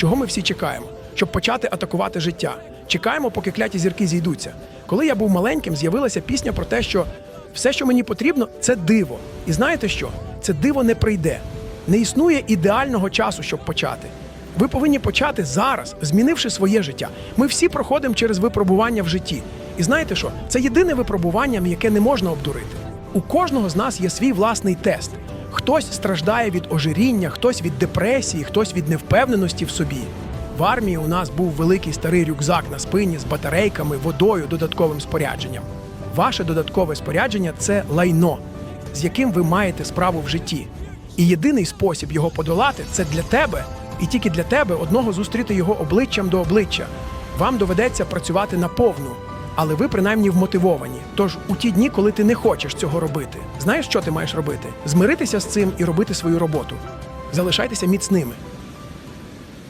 Чого ми всі чекаємо? Щоб почати атакувати життя. Чекаємо, поки кляті зірки зійдуться. Коли я був маленьким, з'явилася пісня про те, що все, що мені потрібно, це диво. І знаєте що? Це диво не прийде. Не існує ідеального часу, щоб почати. Ви повинні почати зараз, змінивши своє життя. Ми всі проходимо через випробування в житті. І знаєте що? Це єдине випробування, яке не можна обдурити. У кожного з нас є свій власний тест. Хтось страждає від ожиріння, хтось від депресії, хтось від невпевненості в собі. В армії у нас був великий старий рюкзак на спині з батарейками, водою, додатковим спорядженням. Ваше додаткове спорядження це лайно, з яким ви маєте справу в житті. І єдиний спосіб його подолати це для тебе, і тільки для тебе одного зустріти його обличчям до обличчя. Вам доведеться працювати наповну, але ви принаймні вмотивовані. Тож у ті дні, коли ти не хочеш цього робити, знаєш, що ти маєш робити? Змиритися з цим і робити свою роботу. Залишайтеся міцними.